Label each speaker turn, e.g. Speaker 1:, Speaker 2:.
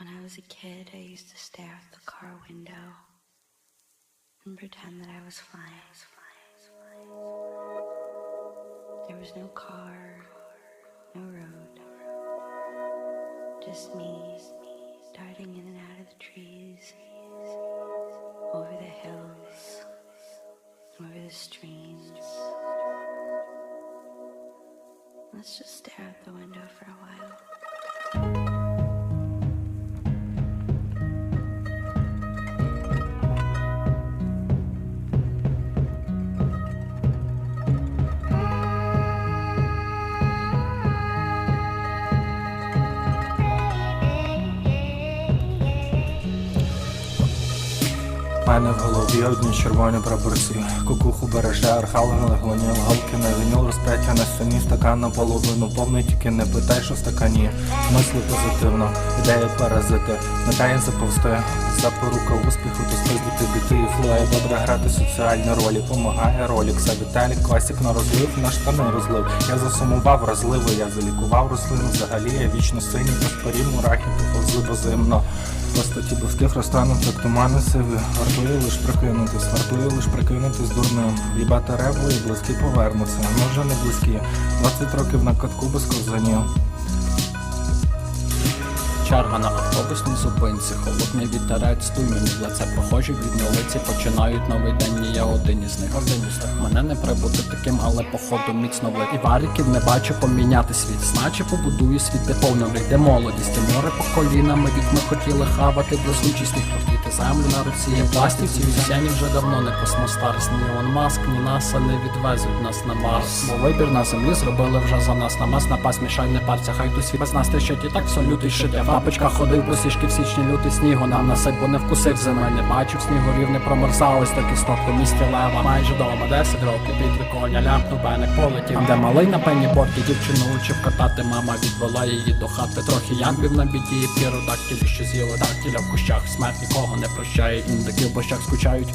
Speaker 1: When I was a kid, I used to stare out the car window and pretend that I was flying. There was no car, no road, just me darting in and out of the trees, over the hills, over the streams. Let's just stare out the window for a while.
Speaker 2: Мене в голові одні червоні прапорці. Кукуху береже архалгали глоніл Галки на вініл розп'яття на стіні Стакан наполовину повний, тільки не питай, що в стакані. Мисли позитивно, ідеї паразити Метає заповсти, запорука успіху То спиздити біти і флоє Добре грати соціальні ролі Помагає ролік, за Віталік Класік на розлив, на штани розлив. Я засумував розливи, я залікував рослину. Взагалі я вічно синій, без парів мурахи Поповзли позимно Постаті близьких розтануть, як тумани сиві. Вартує лиш прикинутись, вартує лиш прикинутись дурним. Їбати реву і близькі повернуться, ми вже не близькі. 20 років на катку без ковзанів
Speaker 3: Черга на автобусній зупинці, холодний вітерець, стуй мені в лице прохожі від вулиці починають новий день, і я один із них. Один із них. Мене не прибути таким, але походу міцно влит. І варіків не бачу поміняти світ. Значить побудую світ, повно де молодість. І море по колінами дітьми хотіли хавати блискучість сніг портіти землю на руці. Є пластівці візяні вже давно не космостарс. Ні Ілон Маск, ні НАСА не відвезуть нас на Марс. Бо вибір на землі зробили вже за нас. На мас напасть мішай не парця, хай тут світ без нас тищать і так все лютий шит. Я в тапочках ходив посішки в січні лютий снігу. Нам насип, бо не вкусив зими. Не бачив снігурів, не промерзались такі стопку місті лева. Майже дома 10 років під коня ляпнув беник полетів. Там, де малий на пені борті дівчину учив катати. Мама відвела її до хати. Трохи янків на біді, піродактилі, що з'їли дактіля в кущах. Смерть нікого не прощає. Індики в бощах скучають.